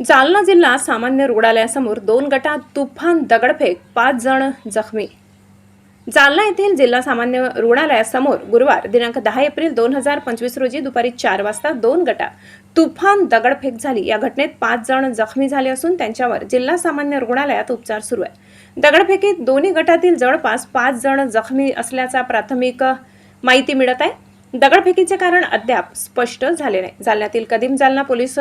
जालना जिल्हा सामान्य रुग्णालयासमोर दोन गटात तुफान दगडफेक पाच जण जखमी. जालना येथील जिल्हा सामान्य रुग्णालयासमोर गुरुवार दिनांक दहा एप्रिल दोन हजार पंचवीस रोजी दुपारी चार वाजता दोन गटात तुफान दगडफेक झाली. या घटनेत पाच जण जखमी झाले असून त्यांच्यावर जिल्हा सामान्य रुग्णालयात उपचार सुरू आहे दगडफेकीत दोन्ही गटातील जवळपास पाच जण जखमी असल्याचा प्राथमिक माहिती मिळत आहे. दगडफेकीचे कारण अद्याप स्पष्ट झाले नाही. जालन्यातील कदीम जालना पोलीस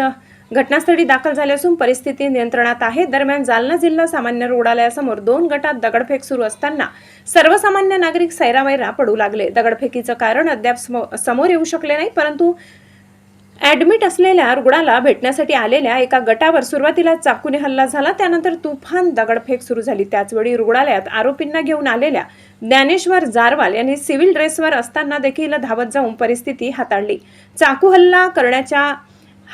घटनास्थळी दाखल झाले असून परिस्थिती नियंत्रणात आहे. दरम्यान जालना जिल्हा सामान्य रुग्णालयासमोर दोन गटात दगडफेक सुरू असताना सर्वसामान्य नागरिक सैरावैरा पडू लागले. दगडफेकीचं कारण अद्याप समोर येऊ शकले नाही परंतु ॲडमिट असलेल्या रुग्णाला भेटण्यासाठी आलेल्या एका गटावर सुरुवातीला चाकूने हल्ला झाला त्यानंतर तुफान दगडफेक सुरू झाली. त्याचवेळी रुग्णालयात आरोपींना घेऊन आलेल्या ज्ञानेश्वर जारवाल यांनी सिव्हिल ड्रेसवर असताना देखील धावत जाऊन परिस्थिती हाताळली. चाकू हल्ला करण्याच्या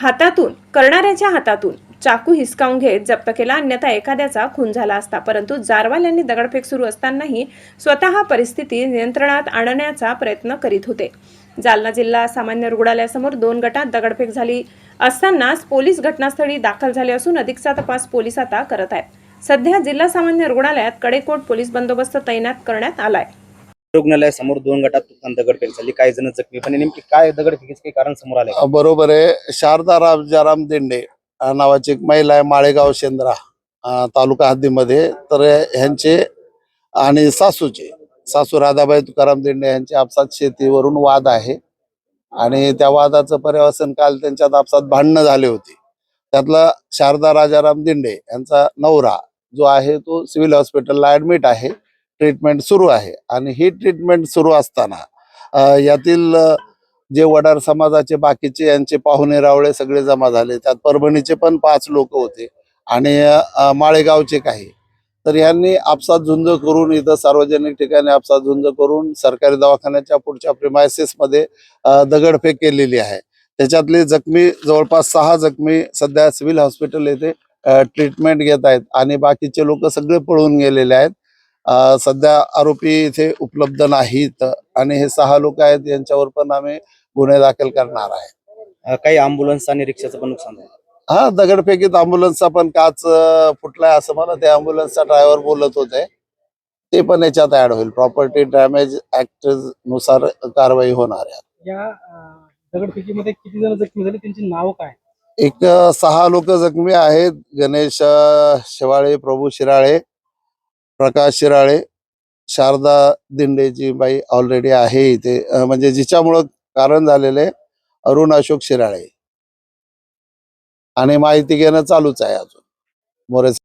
हातातून करणाऱ्याच्या हातातून चाकू हिसकावून घेत जप्त केला. अन्यथा एखाद्याचा खून झाला असता. परंतु जारवाल यांनी दगडफेक सुरू असतानाही स्वतः परिस्थिती नियंत्रणात आणण्याचा प्रयत्न करीत होते. जालना जिल्हा सामान्य रुग्णालयासमोर दोन गटात दगडफेक झाली असतानाच पोलीस घटनास्थळी दाखल झाले असून अधिकचा तपास पोलीस आता करत आहेत. सध्या जिल्हा सामान्य रुग्णालयात कडेकोट पोलीस बंदोबस्त तैनात करण्यात आलाय. रुग्णालयासमोर दोन गटात तुफान दगडफेक झाली काही जण जखमी. पण नेमकी काय दगडफेकीचे काही कारण समोर आले बरोबर आहे. शारदा राजाराम दिंडे नावाची एक महिला आहे माळेगाव शेंद्रा तालुका हद्दीमध्ये. तर ह्यांचे आणि सासूचे सासू राधाबाई तुकाराम दिंडे यांचे आपसात शेतीवरून वाद आहे. आणि त्या वादाचं पर्यवसन काल त्यांच्यात आपसात भांडणं झाले होते. त्यातला शारदा राजाराम दिंडे यांचा नवरा जो आहे तो सिव्हिल हॉस्पिटलला ऍडमिट आहे. ट्रीटमेंट सुरू आहे. आणि ही ट्रीटमेंट सुरू असताना यातील जे वडार समाजाचे बाकीचे यांचे पाहुणे रावळे सगळे जमा झाले. त्यात परभणीचे पण पाच लोक होते आणि माळेगावचे काही. तर यांनी आपसात झुंज करून इथं सार्वजनिक ठिकाणी आपसात झुंज करून सरकारी दवाखान्याच्या पुढच्या प्रिमायसेस मध्ये दगडफेक केलेली आहे. त्याच्यातले जखमी जवळपास सहा जखमी सध्या सिव्हिल हॉस्पिटल येथे ट्रीटमेंट घेत आहेत. आणि बाकीचे लोक सगळे पळून गेलेले आहेत. सध्या आरोपी इथे उपलब्ध नाहीत आणि हे सहा लोक आहेत यांच्यावर पण आम्ही गुन्हे दाखल करणार आहे. काही अँब्युलन्स आणि रिक्षाचं पण नुकसान झालं. हा दगडफेकीत अँब्युलन्सचा पण काच फुटलाय असं मला त्या अँब्युलन्सचा ड्रायव्हर बोलत होते. ते पण याच्यात ऍड होईल. प्रॉपर्टी डॅमेज ऍक्टनुसार कारवाई होणार आहे. या दगडफेकीमध्ये किती जण जखमी झाले? त्यांची नाव काय? एक सहा लोक जखमी आहेत. गणेश शेवाळे प्रभू शिराळे प्रकाश शिराळे शारदा दिंडेची बाई ऑलरेडी आहे इथे. म्हणजे जिच्यामुळं कारण झालेले अरुण अशोक शिराळे. आणि माहिती घेणं चालूच आहे अजून. मोरे